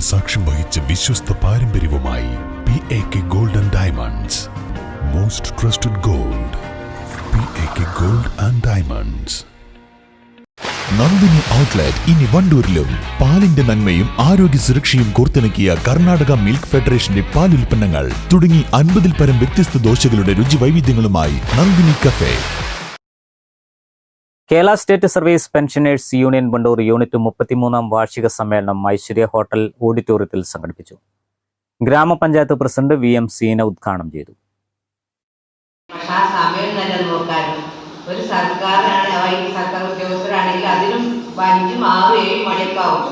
സാക്ഷ്യം വഹിച്ച വിശ്വസ്ത പാരമ്പര്യവുമായി P A K gold and diamonds most trusted gold P A K gold and diamonds Nandini outlet ഇനി വണ്ടൂരിലും. പാലിന്റെ നന്മയും ആരോഗ്യ സുരക്ഷയും കോർത്തിണക്കിയ കർണാടക മിൽക്ക് ഫെഡറേഷന്റെ പാൽ ഉൽപ്പന്നങ്ങൾ തുടങ്ങി അൻപതിൽ പരം വ്യത്യസ്ത ദോശകളുടെ രുചി വൈവിധ്യങ്ങളുമായി Nandini cafe Kerala state service pensioners union Wandoor unit മുപ്പത്തിമൂന്നാം വാർഷിക സമ്മേളനം ഐശ്വര്യ ഹോട്ടൽ ഓഡിറ്റോറിയത്തിൽ സംഘടിപ്പിച്ചു. ഗ്രാമപഞ്ചായത്ത് പ്രസിഡന്റ് വി എം സീന ഉദ്ഘാടനം ചെയ്തു. ഒരു സർക്കാരാണ് സർക്കാർ ഉദ്യോഗസ്ഥരാണെങ്കിൽ അതിനും അഞ്ചും ആറും ഏഴും മണിയൊക്കെ ആവും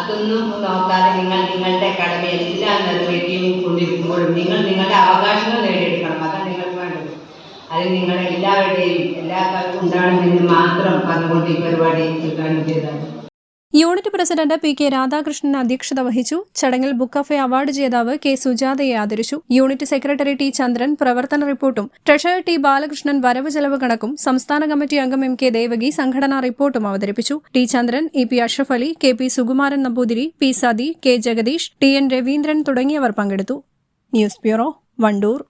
അതൊന്നും നോക്കാതെ നിങ്ങൾ നിങ്ങളുടെ കടമ എല്ലാം നിറവേറ്റി കൊണ്ടിരിക്കുമ്പോഴും നിങ്ങൾ നിങ്ങളുടെ അവകാശങ്ങൾ നേടിയെടുക്കണം. അതാണ് നിങ്ങൾക്ക് വേണ്ടത്. അത് എല്ലാ കാലത്തും ഉണ്ടാകണമെന്ന് മാത്രം പരിപാടി ഉദ്ഘാടനം unit president P K Radhakrishnan അധ്യക്ഷത വഹിച്ചു. ചടങ്ങിൽ ബുക്ക് എ അവാർഡ് ജേതാവ് കെ സുജാതയെ ആദരിച്ചു. യൂണിറ്റ് സെക്രട്ടറി ടി ചന്ദ്രൻ പ്രവർത്തന റിപ്പോർട്ടും. ട്രഷറർ ടി ബാലകൃഷ്ണൻ വരവ് ചെലവ് കണക്കും സംസ്ഥാന കമ്മിറ്റി അംഗം എം കെ ദേവകി സംഘടനാ റിപ്പോർട്ടും അവതരിപ്പിച്ചു. T Chandran E P Ashraf Ali K P Sukumaran Namboothiri P Sathi K Jagadeesh T N Raveendran തുടങ്ങിയവർ പങ്കെടുത്തു. News bureau Wandoor.